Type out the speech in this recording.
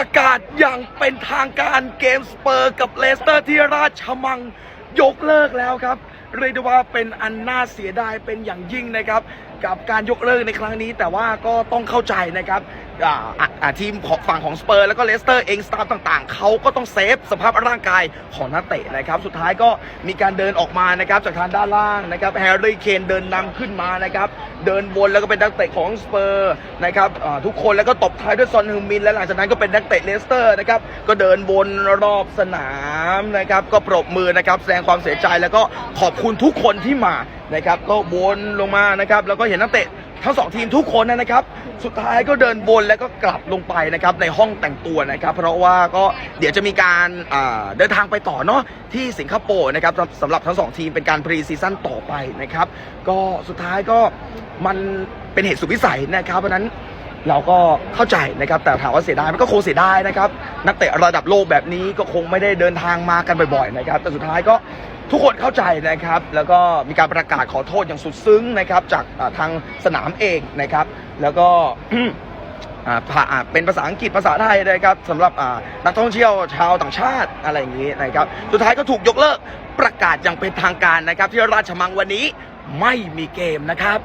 ประกาศอย่างเป็นทางการเกมสเปอร์กับเลสเตอร์ที่ราชมังยกเลิกแล้วครับ เรียกได้ว่าเป็นอันน่าเสียดายเป็นอย่างยิ่งนะครับ กับการยกเลิกในครั้งนี้ แต่ว่าก็ต้องเข้าใจนะครับทีมของฝั่งของสเปอร์แล้วก็เลสเตอร์เองสตาฟต่างๆ เขาก็ต้องเซฟสภาพร่างกายของนักเตะนะครับ สุดท้ายก็มีการเดินออกมานะครับจากทางด้านล่างนะครับแฮร์รี่เคนเดินนำขึ้นมานะครับ เดินวนแล้วก็เป็นนักเตะของสเปอร์นะครับทุกคนแล้วก็ตบท้ายด้วยซอนฮึมิน และหลังจากนั้นก็เป็นนักเตะเลสเตอร์นะครับก็เดินวนรอบสนามนะครับก็ปรบมือนะครับแสดงความเสียใจแล้วก็ขอบคุณทุกคนที่มา นะครับก็วนลงมานะครับแล้วก็เห็นนักเตะทั้งสองทีมทุกคนนะครับ สุดท้ายก็เดินวนแล้วก็กลับลงไปนะครับในห้องแต่งตัวนะครับ เพราะว่าก็เดี๋ยวจะมีการเดินทางไปต่อเนาะที่สิงคโปร์นะครับสำหรับทั้งสองทีมเป็นการพรีซีซั่นต่อไปนะครับ ก็สุดท้ายก็มันเป็นเหตุสุดวิสัยนะครับเพราะฉะนั้นเราก็เข้าใจนะครับแต่ถามว่าเสียดายมันก็คงเสียดายนะครับ นักเตะระดับโลกแบบนี้ก็คงไม่ได้เดินทางมากันบ่อยๆนะครับ แต่สุดท้ายก็ทุกคนเข้าใจนะครับ แล้วก็มีการประกาศขอโทษอย่างสุดซึ้งนะครับ จากทางสนามเองนะครับ แล้วก็เป็นภาษาอังกฤษภาษาไทยนะครับสำหรับนักท่องเที่ยวชาวต่างชาติอะไรอย่างนี้นะครับ สุดท้ายก็ถูกยกเลิกประกาศอย่างเป็นทางการนะครับ ที่ราชมังวันนี้ไม่มีเกมนะครับ